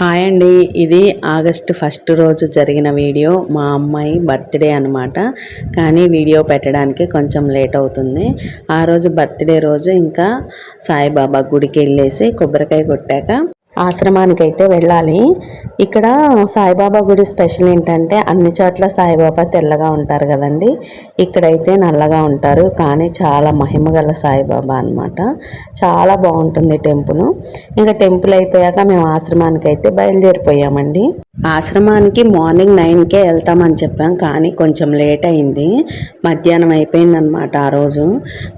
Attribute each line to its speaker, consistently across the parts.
Speaker 1: Hi అండి. ఇది August first రోజు జరిగిన వీడియో. మా అమ్మాయి బర్త్డే అనమాట కానీ వీడియో పెట్టడానికి కొంచెం లేట్ అవుతుంది. ఆ రోజు బర్త్డే రోజు ఇంకా సాయిబాబా గుడికి వెళ్ళేసి కొబ్బరికాయ కొట్టాక ఆశ్రమానికి అయితే వెళ్ళాలి. ఇక్కడ సాయిబాబా గుడి స్పెషల్ ఏంటంటే అన్ని చోట్ల సాయిబాబా తెల్లగా ఉంటారు కదండి. ఇక్కడైతే నల్లగా ఉంటారు. కానీ చాలా మహిమ గల సాయిబాబా అనమాట చాలా బాగుంటుంది టెంపుల్. ఇంకా టెంపుల్ అయిపోయాక మేము ఆశ్రమానికి అయితే బయలుదేరిపోయామండి. ఆశ్రమానికి మార్నింగ్ నైన్కే వెళ్తామని చెప్పాం కానీ కొంచెం లేట్ అయింది. మధ్యాహ్నం అయిపోయిందనమాట ఆ రోజు.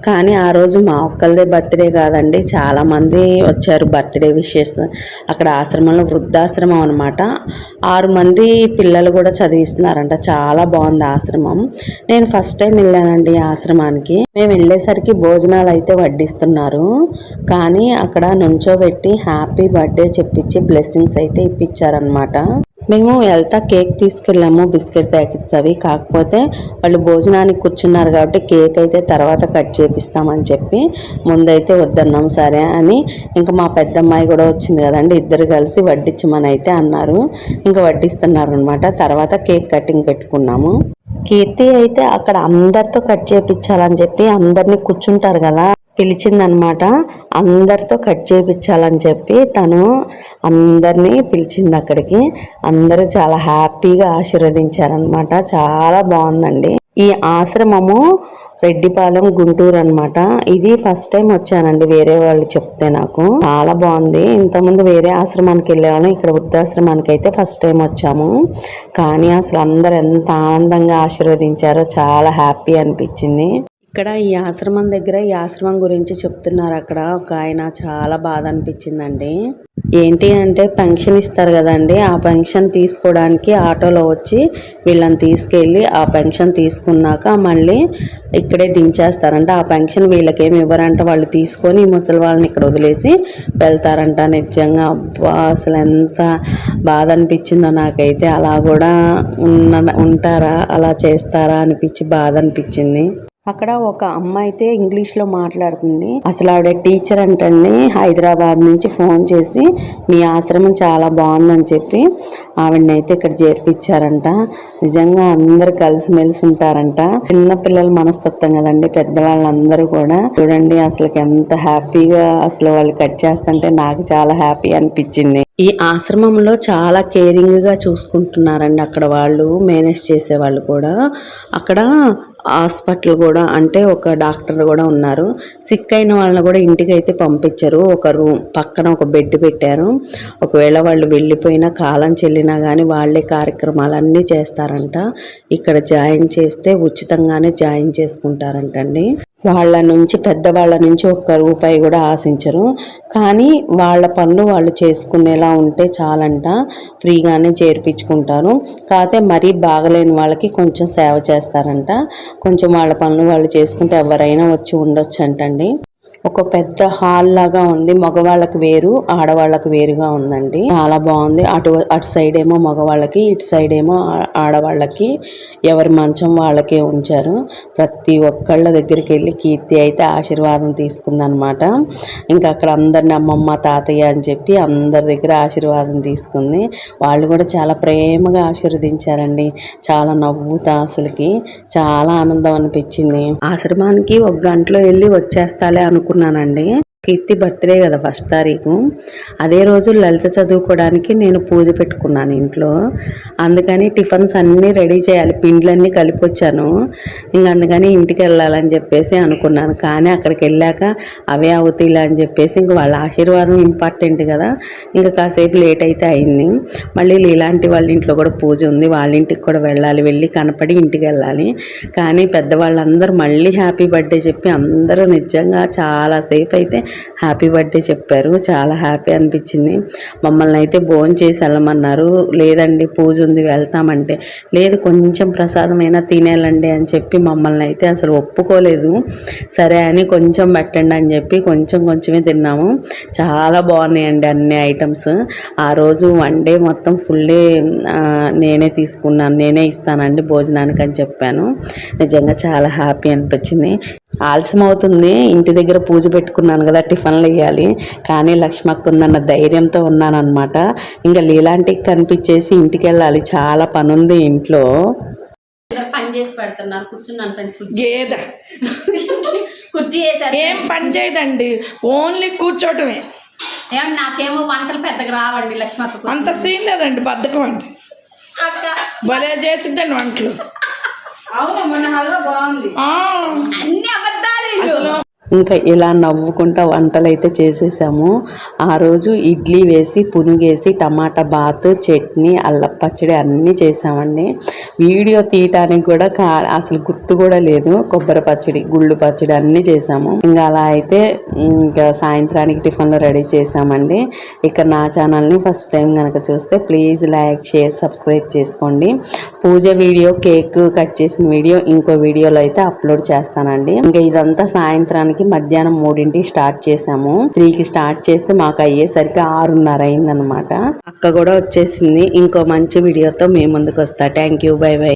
Speaker 1: కానీ ఆ రోజు మా ఒక్కళ్ళదే బర్త్డే కాదండి. చాలామంది వచ్చారు బర్త్డే విషెస్. అక్కడ ఆశ్రమంలో వృద్ధాశ్రమం అనమాట ఆరు మంది పిల్లలు కూడా చదివిస్తున్నారంట. చాలా బాగుంది ఆశ్రమం. నేను ఫస్ట్ టైం వెళ్ళానండి ఆశ్రమానికి. మేము వెళ్ళేసరికి భోజనాలు అయితే వడ్డిస్తున్నారు. కానీ అక్కడ నుంచోబెట్టి హ్యాపీ బర్త్డే చెప్పించి బ్లెస్సింగ్స్ అయితే ఇప్పించారనమాట మేము వెళ్తా కేక్ తీసుకెళ్ళాము బిస్కెట్ ప్యాకెట్స్ అవి. కాకపోతే వాళ్ళు భోజనానికి కూర్చున్నారు కాబట్టి కేక్ అయితే తర్వాత కట్ చేపిస్తామని చెప్పి ముందైతే వద్దన్నాం సరే అని. ఇంకా మా పెద్దమ్మాయి కూడా వచ్చింది కదండి ఇద్దరు కలిసి వడ్డించమని అయితే అన్నారు. ఇంకా వడ్డిస్తున్నారు అనమాట తర్వాత కేక్ కటింగ్ పెట్టుకున్నాము. కీర్తి అయితే అక్కడ అందరితో కట్ చేపించాలని చెప్పి అందరినీ కూర్చుంటారు కదా. పిలిచిందనమాట. అందరితో కట్ చేయించాలని చెప్పి తను అందరినీ పిలిచింది అక్కడికి. అందరూ చాలా హ్యాపీగా ఆశీర్వదించారనమాట. చాలా బాగుందండి. ఈ ఆశ్రమము రెడ్డిపాలెం గుంటూరు అనమాట ఇది ఫస్ట్ టైం వచ్చానండి వేరే వాళ్ళు చెప్తే నాకు. చాలా బాగుంది. ఇంతకుముందు వేరే ఆశ్రమానికి వెళ్ళేవాళ్ళం. ఇక్కడ వృద్ధాశ్రమానికి అయితే ఫస్ట్ టైం వచ్చాము. కానీ అసలు అందరు ఎంత ఆనందంగా ఆశీర్వదించారో చాలా హ్యాపీ అనిపించింది. ఇక్కడ ఈ ఆశ్రమం దగ్గర ఈ ఆశ్రమం గురించి చెప్తున్నారు. అక్కడ ఒక ఆయన చాలా బాధ అనిపించిందండి. ఏంటి అంటే పెన్షన్ ఇస్తారు కదండి. ఆ పెన్షన్ తీసుకోవడానికి ఆటోలో వచ్చి వీళ్ళని తీసుకెళ్ళి ఆ పెన్షన్ తీసుకున్నాక మళ్ళీ ఇక్కడే దించేస్తారంట. ఆ పెన్షన్ వీళ్ళకేమి ఇవ్వరంట. వాళ్ళు తీసుకొని ముసలి వాళ్ళని ఇక్కడ వదిలేసి వెళ్తారంట. నిజంగా అబ్బా అసలు ఎంత బాధ అనిపించిందో నాకైతే. అలా కూడా ఉన్న ఉంటారా? అలా చేస్తారా? అనిపించి బాధ అనిపించింది. అక్కడ ఒక అమ్మ అయితే ఇంగ్లీష్లో మాట్లాడుతుంది. అసలు ఆవిడ టీచర్ అంటండి హైదరాబాద్ నుంచి ఫోన్ చేసి మీ ఆశ్రమం చాలా బాగుందని చెప్పి ఆవిడని అయితే ఇక్కడ చేర్పించారంట. నిజంగా అందరు కలిసిమెలిసి ఉంటారంట. చిన్న పిల్లల మనస్తత్వం కదండి పెద్దవాళ్ళందరూ కూడా. చూడండి అసలు ఎంత హ్యాపీగా అసలు వాళ్ళు కట్ చేస్తుంటే నాకు చాలా హ్యాపీ అనిపించింది. ఈ ఆశ్రమంలో చాలా కేరింగ్గా చూసుకుంటున్నారండి అక్కడ వాళ్ళు మేనేజ్ చేసే వాళ్ళు కూడా. అక్కడ హాస్పిటల్ కూడా అంటే ఒక డాక్టర్ కూడా ఉన్నారు. సిక్ అయిన వాళ్ళని కూడా ఇంటికి అయితే పంపించరు. ఒక రూమ్ పక్కన ఒక బెడ్ పెట్టారు. ఒకవేళ వాళ్ళు వెళ్ళిపోయినా కాలం చెల్లినా కానీ వాళ్ళే కార్యక్రమాలన్నీ చేస్తారంట. ఇక్కడ జాయిన్ చేస్తే ఉచితంగానే జాయిన్ చేసుకుంటారంటండి. వాళ్ళ నుంచి పెద్దవాళ్ళ నుంచి ఒక్క రూపాయి కూడా ఆశించరు. కానీ వాళ్ళ పనులు వాళ్ళు చేసుకునేలా ఉంటే చాలంట ఫ్రీగానే చేర్పించుకుంటారు. కాకపోతే మరీ బాగలేని వాళ్ళకి కొంచెం సేవ చేస్తారంట. కొంచెం వాళ్ళ పనులు వాళ్ళు చేసుకుంటే ఎవరైనా వచ్చి ఉండొచ్చు అంటండి ఒక పెద్ద హాల్ లాగా ఉంది. మగవాళ్ళకి వేరు ఆడవాళ్ళకి వేరుగా ఉందండి. చాలా బాగుంది. అటు అటు సైడ్ ఏమో మగవాళ్ళకి ఇటు సైడ్ ఏమో ఆడవాళ్ళకి ఎవరి మంచం వాళ్ళకే ఉంచారు. ప్రతి ఒక్కళ్ళ దగ్గరికి వెళ్ళి కీర్తి అయితే ఆశీర్వాదం తీసుకుందనమాట ఇంకా అక్కడ అందరిని అమ్మమ్మ తాతయ్య అని చెప్పి అందరి దగ్గర ఆశీర్వాదం తీసుకుంది. వాళ్ళు కూడా చాలా ప్రేమగా ఆశీర్వదించారండి. చాలా నవ్వుతా అసలుకి. చాలా ఆనందం అనిపించింది. ఆశ్రమానికి ఒక గంటలో వెళ్ళి వచ్చేస్తాలే అనుకు అనుకున్నానండి. కీర్తి బర్త్డే కదా ఫస్ట్ తారీఖు. అదే రోజు లలిత చదువుకోవడానికి నేను పూజ పెట్టుకున్నాను ఇంట్లో. అందుకని టిఫిన్స్ అన్నీ రెడీ చేయాలి. పిండ్లన్నీ కలిపి వచ్చాను ఇంక అందుకని ఇంటికి వెళ్ళాలని చెప్పేసి అనుకున్నాను. కానీ అక్కడికి వెళ్ళాక అవే అవుతాయిలా అని చెప్పేసి ఇంక వాళ్ళ ఆశీర్వాదం ఇంపార్టెంట్ కదా. ఇంకా కాసేపు లేట్ అయితే అయింది. మళ్ళీ ఇలాంటి వాళ్ళ ఇంట్లో కూడా పూజ ఉంది. వాళ్ళ ఇంటికి కూడా వెళ్ళాలి. వెళ్ళి కనపడి ఇంటికి వెళ్ళాలి. కానీ పెద్దవాళ్ళందరూ మళ్ళీ హ్యాపీ బర్త్డే చెప్పి అందరూ నిజంగా చాలాసేపు అయితే హ్యాపీ బర్త్డే చెప్పారు. చాలా హ్యాపీ అనిపించింది. మమ్మల్ని అయితే భోజనం చేసి వెళ్ళమన్నారు. లేదండి పూజ ఉంది వెళ్తామంటే. లేదు కొంచెం ప్రసాదమైనా తినేయాలండి అని చెప్పి మమ్మల్ని అయితే అసలు ఒప్పుకోలేదు. సరే అని కొంచెం పెట్టండి అని చెప్పి కొంచెం కొంచెమే తిన్నాము. చాలా బాగున్నాయండి అన్ని ఐటమ్స్. ఆ రోజు వన్ డే మొత్తం ఫుల్లీ నేనే తీసుకున్నాను. నేనే ఇస్తానండి భోజనానికి అని చెప్పాను. నిజంగా చాలా హ్యాపీ అనిపించింది. ఆలస్యం అవుతుంది ఇంటి దగ్గర పూజ పెట్టుకున్నాను కదా టిఫిన్లు వేయాలి కానీ లక్ష్మక్క ఉందన్న ధైర్యంతో ఉన్నానన్నమాట. ఇంకా లీలాంటికి కనిపించేసి ఇంటికి వెళ్ళాలి చాలా పని ఉంది ఇంట్లో పని చేసి పెడుతున్నారు. కూర్చున్నాను ఫ్రెండ్స్
Speaker 2: గేద
Speaker 1: కుర్చీ
Speaker 2: ఏం పని చేయదండి. ఓన్లీ కూర్చోటమే.
Speaker 1: ఏం నాకేమో వంటలు పెద్దగా రావండి లక్ష్మక్క.
Speaker 2: అంత సీన్ లేదండి బద్ధకం అండి.
Speaker 1: అక్క.
Speaker 2: భలే చేసిద్దండి వంటలు.
Speaker 3: అవును మొన్న హల్వా బాగుంది.
Speaker 2: ఆ,
Speaker 1: అన్ని అబద్ధాలు
Speaker 2: అసలు
Speaker 1: ఇంకా ఇలా నవ్వుకుంటా వంటలు అయితే చేసేసాము. ఆ రోజు ఇడ్లీ వేసి పునుగేసి టమాటా బాత్ చట్నీ అల్లం పచ్చడి అన్నీ చేసామండి. వీడియో తీయటానికి కూడా కా అసలు గుర్తు కూడా లేదు. కొబ్బరి పచ్చడి గుళ్ళు పచ్చడి అన్నీ చేసాము. ఇంకా అలా అయితే ఇంకా సాయంత్రానికి టిఫిన్లు రెడీ చేసామండి. ఇక నా ఛానల్ని ఫస్ట్ టైం కనుక చూస్తే ప్లీజ్ లైక్ షేర్ సబ్స్క్రైబ్ చేసుకోండి. పూజ వీడియో కేక్ కట్ చేసిన వీడియో ఇంకో వీడియోలో అయితే అప్లోడ్ చేస్తానండి. ఇంకా ఇదంతా సాయంత్రానికి మధ్యాహ్నం మూడింటికి స్టార్ట్ చేసాము త్రీకి స్టార్ట్ చేస్తే మాకు అయ్యేసరికి ఆరున్నర అయిందనమాట అక్క కూడా వచ్చేసింది. ఇంకో మంచి వీడియోతో మేము ముందుకు వస్తా థ్యాంక్ యూ బై బై